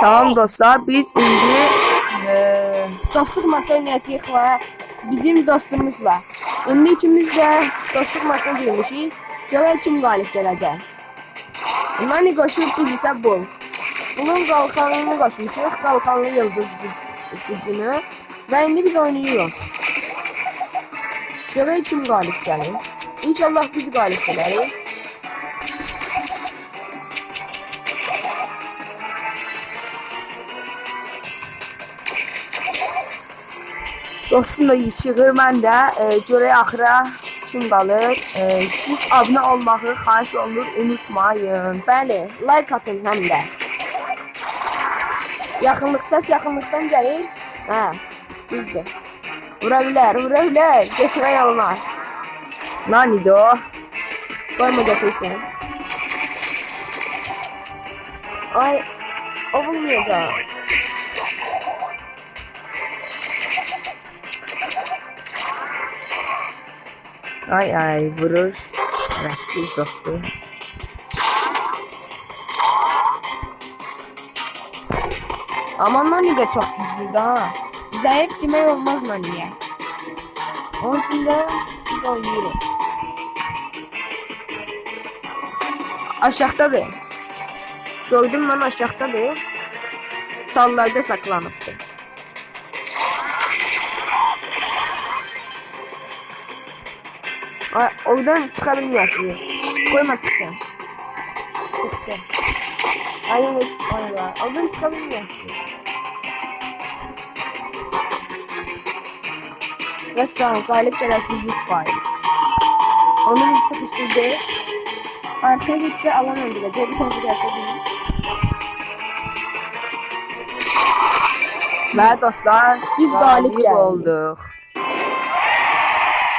Salam dostlar, biz indi eee, Dostluq maçı və bizim dostumuzla. İndi ikimiz də dostluq maçına girmişik. Görək kim qalib gələcək. Nani qoşub biz isə bul. Bunun qalxanını qoşmuşuq, qalxanlı yıldız gü- gücünü. Və indi biz oynayırıq. Görək kim qalib gəlir. İnşallah biz qalib gələrik. Dostum da yığır, mən də eee, görək axıra kim qalır. Eee, siz abunə olmağı xahiş olur, unutmayın. Bəli, like atın həm də. Yaxınlıq səs yaxınlıqdan gəlir. Hə, düzdür. Vura bilər, vura bilər. Getmək olmaz. Nanidir o? Qoyma götürsün. Ay, o vurmayacaq. Ay ay vurur. Şərəfsiz dostum. Aman Nani də çox güclüdür ha. Zəif demək olmaz Naniyə. Onun üçün də biz oynayırıq. Aşağıdadır. Gördüm mən aşağıdadır. Çallarda saklanıbdır. Oradan çıxa bilməyəsiniz. Qoyma çıxsın. Çıxdı. Ay, ay, ay, ay. Oradan çıxa bilməyəsiniz. Və sağ qalib gələsiniz 100 faiz. Onu biz sıxışdırdıq. Arkaya gitsə alan öldürəcək. Bir tərəfə gəlsə biz. Və dostlar, Biz qalib gəldik. olduq.